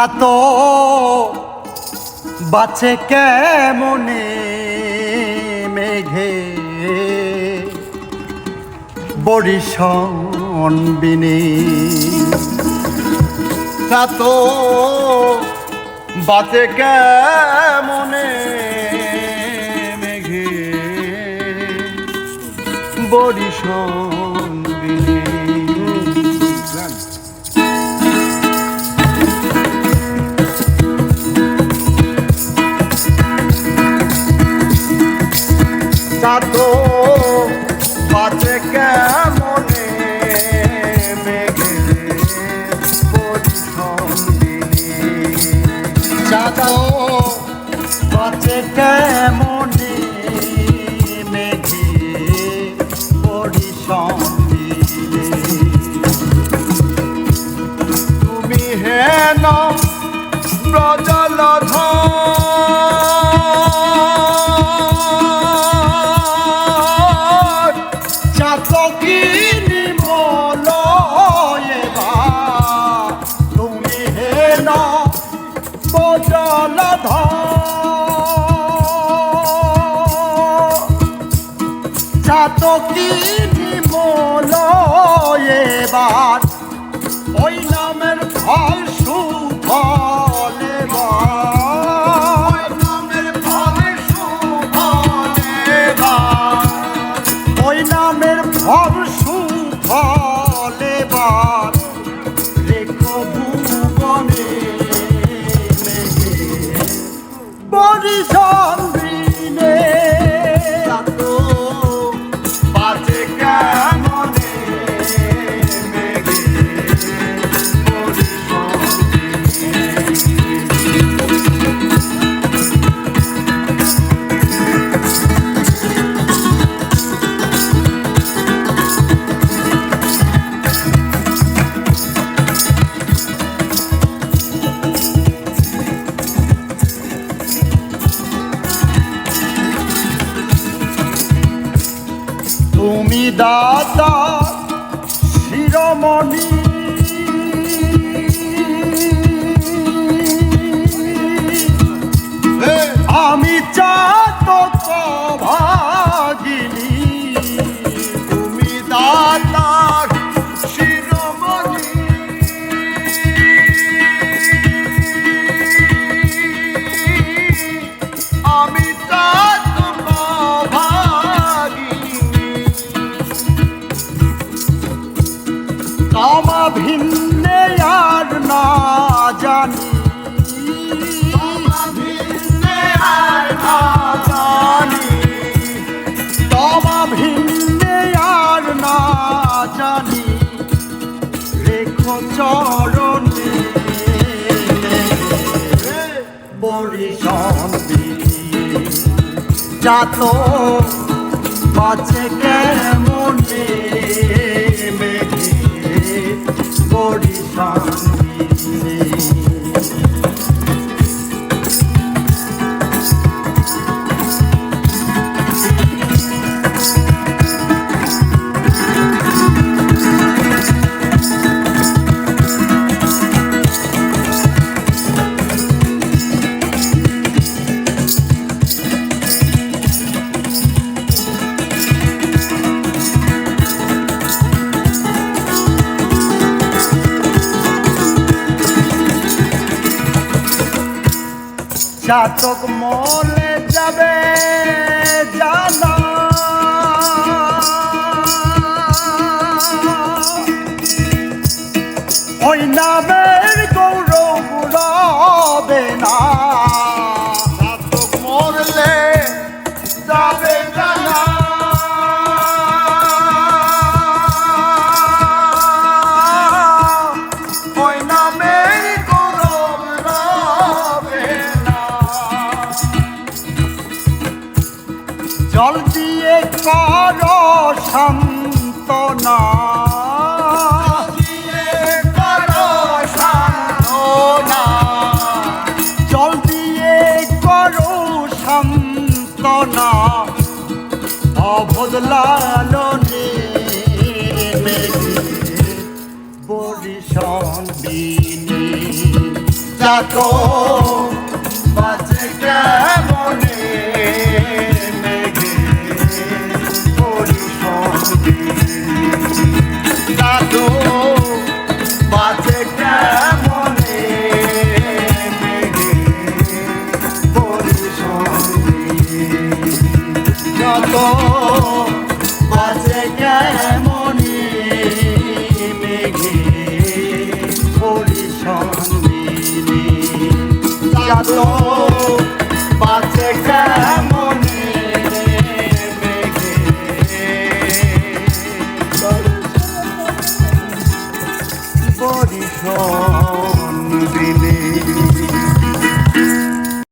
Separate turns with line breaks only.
এত বাঁচে কেমনে মেঘে? বরিশন বিনে। এত বাঁচে কেমনে মেঘে? বরিশন বিনে। চাঁদো বাজে কেমনে? মেঘে পরিশন দিনে চাঁদো বাজে কেমনে? ব্রজলধর চাতকিনি মলয়েবার ওই নামের ফল সুফল এবার। নামের ফল সুফল এবার। ওই নামের ফল সুফল এবার। বরিশন তুমি দাদা শিরোমণি ভিন্নে আর না জানি। তমা ভিন্নে আর না জানি। রেখো চরণে। বরিশন যাত চাতক মনে যাবে জানা। ওই নামের গৌরব যাবে জল দিয়ে কর সান্তনা জল করো সান্তনা অবদলালনে মেঘে বরিশন বিনে তো বাজে কেমনি মেঘে পরিসন্ধিনী